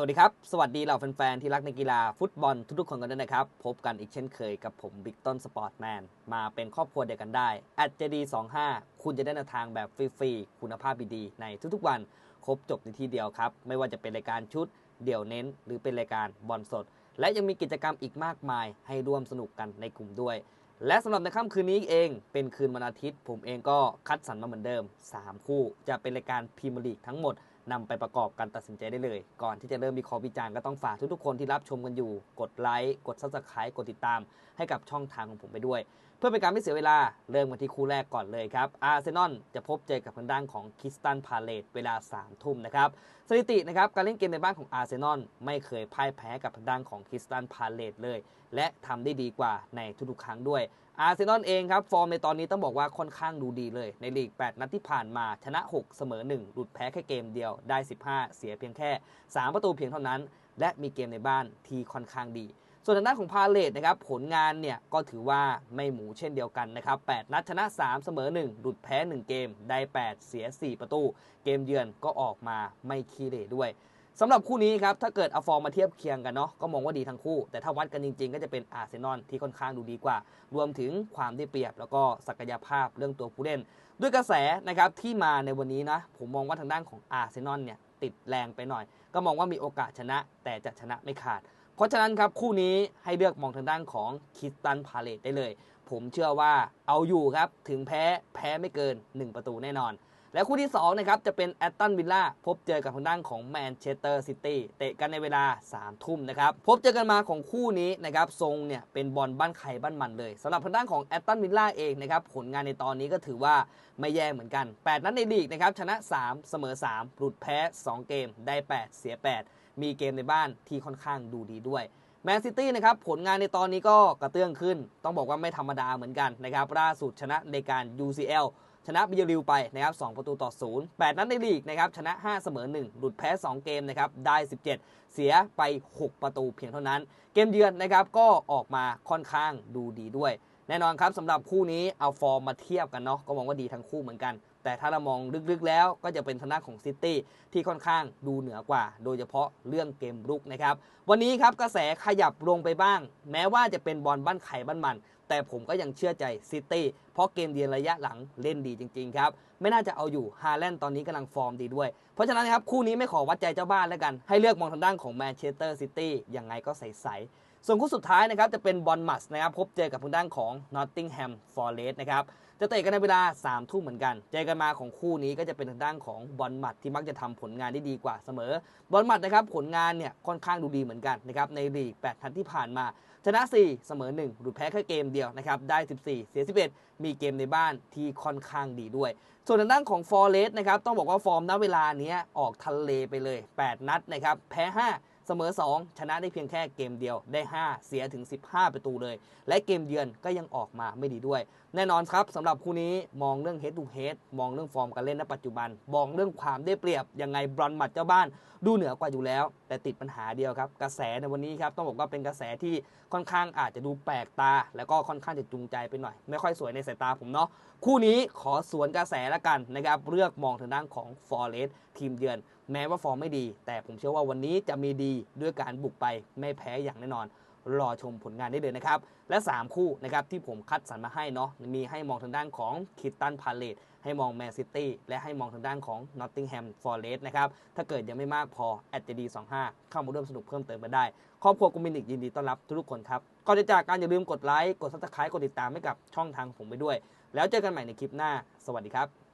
สวัสดีครับ สวัสดีเหล่าแฟนๆ ที่รักในกีฬาฟุตบอลทุกๆคนกันด้วยนะครับ พบกันอีกเช่นเคยกับผมบิ๊กต้นสปอร์ตแมนมาเป็นครอบครัวเดียวกันได้แอดเจดี25 คุณจะได้แนวทางแบบฟรีๆ คุณภาพดีๆ ในทุกๆวัน ครบจบในที่เดียวครับ ไม่ว่าจะเป็นรายการชุด เดี่ยวเน้น หรือเป็นรายการบอลสด และยังมีกิจกรรมอีกมากมาย ให้ร่วมสนุกกันในกลุ่มด้วย และสำหรับในค่ำคืนนี้เอง เป็นคืนวันอาทิตย์ ผมเองก็คัดสรรมาเหมือนเดิม 3 คู่ จะเป็นรายการพรีเมียร์ลีกทั้งหมด นำไปประกอบการตัดสินใจได้เลย ก่อนที่จะเริ่มมีคอวิจารณ์ก็ต้องฝากทุกๆคนที่รับชมกันอยู่ กดไลค์ กดซับสไครต์กดติดตามให้กับช่องทางของผมไปด้วยเพื่อเป็นการไม่เสียเวลา เริ่มกันที่คู่แรกก่อนเลยครับ อาร์เซนอลจะพบเจอกับทางด้านของคิสตันพาเลตเวลา3ทุ่มนะครับ สถิตินะครับการเล่นเกมในบ้านของอาร์เซนอลไม่เคยพ่ายแพ้กับทางด้านของคิสตันพาเลตเลย และทำได้ดีกว่าในทุกๆครั้งด้วย อาร์เซนอลเองครับ ฟอร์มในตอนนี้ต้องบอกว่าค่อนข้างดูดีเลย ในลีก 8 นัดที่ผ่านมาชนะ 6 เสมอ 1 หลุดแพ้แค่เกมเดียวได้ 15 เสียเพียงแค่ 3 ประตูเพียงเท่านั้น และมีเกมในบ้านที่ค่อนข้างดี ส่วนทางด้านของพาเลตนะครับผลงานเนี่ยก็ถือว่าไม่หมูเช่นเดียวกันนะครับ8นัดชนะ 3 เสมอ 1 หลุดแพ้ 1 เกม ได้ 8 เสีย 4 ประตู เกมเยือนก็ออกมาไม่คีเรด้วยสำหรับคู่นี้ครับถ้าเกิดเอาฟอร์มมาเทียบเคียงกันเนาะก็มองว่าดีทั้งคู่ แต่ถ้าวัดกันจริงๆ ก็จะเป็นอาร์เซนอลที่ค่อนข้างดูดีกว่า รวมถึงความได้เปรียบ แล้วก็ศักยภาพเรื่องตัวผู้เล่น ด้วยกระแสนะครับที่มาในวันนี้นะผมมองว่าทางด้านของอาร์เซนอลเนี่ยติดแรงไปหน่อย ก็มองว่ามีโอกาสชนะ แต่จะชนะไม่ขาด เพราะฉะนั้นครับคู่นี้ให้เลือกมองทางด้านของคิสตันพาเลตได้เลย ผมเชื่อว่าเอาอยู่ครับถึงแพ้แพ้ไม่เกิน 1 ประตูแน่นอน และคู่ที่2นะครับจะเป็นแอตตันวิลล่าพบเจอกับทางด้านของแมนเชสเตอร์ซิตี้เตะกันในเวลา3ทุ่มนะครับพบเจอกันมาของคู่นี้นะครับทรงเนี่ยเป็นบอลบ้านใครบ้านมันเลยสำหรับทางด้านของแอตตันวิลล่าเองนะครับผลงานในตอนนี้ก็ถือว่าไม่แย่เหมือนกัน 8 นัดในลีกนะครับชนะ 3 เสมอ 3 หลุดแพ้ 2 เกมได้ 8 เสีย 8 มีเกมในบ้านที่ค่อนข้างดูดีด้วยแมนซิตี้นะครับผลงานในตอนนี้ก็กระเตื้องขึ้น ต้องบอกว่าไม่ธรรมดาเหมือนกันนะครับล่าสุดชนะในการ UCL ชนะบิยริวไปนะครับ2ประตูต่อ 0 8 นัดในลีกนะครับชนะ 5 เสมอ 1 หลุดแพ้ 2 เกมนะครับได้ 17 เสียไป 6 ประตูเพียงเท่านั้น เกมเยือนนะครับก็ออกมาค่อนข้างดูดีด้วย แน่นอนครับสำหรับคู่นี้เอาฟอร์มมาเทียบกันเนาะก็มองว่าดีทั้งคู่เหมือนกัน แต่ถ้าเรามองลึกๆแล้วก็จะเป็นทางด้าของซิตี้ที่ค่อนข้างดูเหนือกว่า โดยเฉพาะเรื่องเกมรุกนะครับ วันนี้ครับกระแสขยับลงไปบ้าง แม้ว่าจะเป็นบอลบ้านไข่บ้านมัน แต่ผมก็ยังเชื่อใจซิตี้เพราะเกมเยือนระยะหลังเล่นดีจริงๆครับไม่น่าจะเอาอยู่ฮาแลนด์ตอนนี้กำลังฟอร์มดีด้วย เพราะฉะนั้นครับคู่นี้ไม่ขอวัดใจเจ้าบ้านแล้วกัน ให้เลือกมองทางด้านของแมนเชสเตอร์ซิตี้ยังไงก็ใสๆ ส่วนคู่สุดท้ายนะครับจะเป็นบอลมัสนะครับพบเจอกับทางด้านของนอตติงแฮมฟอร์เรสต์นะครับจะเตะกันในเวลา3ามทุ่มเหมือนกัน เจอกันมาของคู่นี้ก็จะเป็นทางด้านของบอลมัดที่มักจะทำผลงานได้ดีกว่าเสมอ บอลมัดนะครับผลงานเนี่ยค่อนข้างดูดีเหมือนกันนะครับในลีก8นัดที่ผ่านมา ชนะ 4 เสมอ 1หลุดแพ้แค่เกมเดียวนะครับได้ 14 เสีย 11 มีเกมในบ้านที่ค่อนข้างดีด้วย ส่วนทางด้านของฟอร์เรสนะครับต้องบอกว่าฟอร์มณเวลานี้ออกทะเลไปเลย 8 นัดนะครับแพ้ 5 เสมอ 2 ชนะได้เพียงแค่เกมเดียวได้ 5 เสียถึง 15 ประตูเลย และเกมเยือนก็ยังออกมาไม่ดีด้วย แน่นอนครับสำหรับคู่นี้มองเรื่อง head to head มองเรื่องฟอร์มการเล่นณปัจจุบัน มองเรื่องความได้เปรียบยังไงบรอนมัดเจ้าบ้าน ดูเหนือกว่าอยู่แล้ว แต่ติดปัญหาเดียวครับ กระแสในวันนี้ครับต้องบอกว่าเป็นกระแสที่ค่อนข้างอาจจะดูแปลกตา แล้วก็ค่อนข้างจะจูงใจไปหน่อย ไม่ค่อยสวยในสายตาผมเนาะคู่นี้ขอสวนกระแสละกันนะครับเลือกมองทางด้านของฟอร์เรสทีมเยือน แม้ว่าฟอร์มไม่ดี แต่ผมเชื่อว่าวันนี้จะมีดีด้วยการบุกไปไม่แพ้อย่างแน่นอน รอชมผลงานได้เลยนะครับ และ 3 คู่นะครับที่ผมคัดสรรมาให้เนาะมีให้มองทางด้านของคิตตันพาเลตให้มองแมนซิตี้และให้มองทางด้านของนอตติงแฮมฟอร์เรสนะครับ ถ้าเกิดยังไม่มากพอแอดดี25 เข้ามาร่วมสนุกเพิ่มเติมมาได้ ครอบครัวกุมินิกยินดีต้อนรับทุกคนครับก่อนจะจากการอย่าลืมกดไลค์กดซับสไครต์กดติดตามให้กับช่องทางผมไปด้วย แล้วเจอกันใหม่ในคลิปหน้า สวัสดีครับ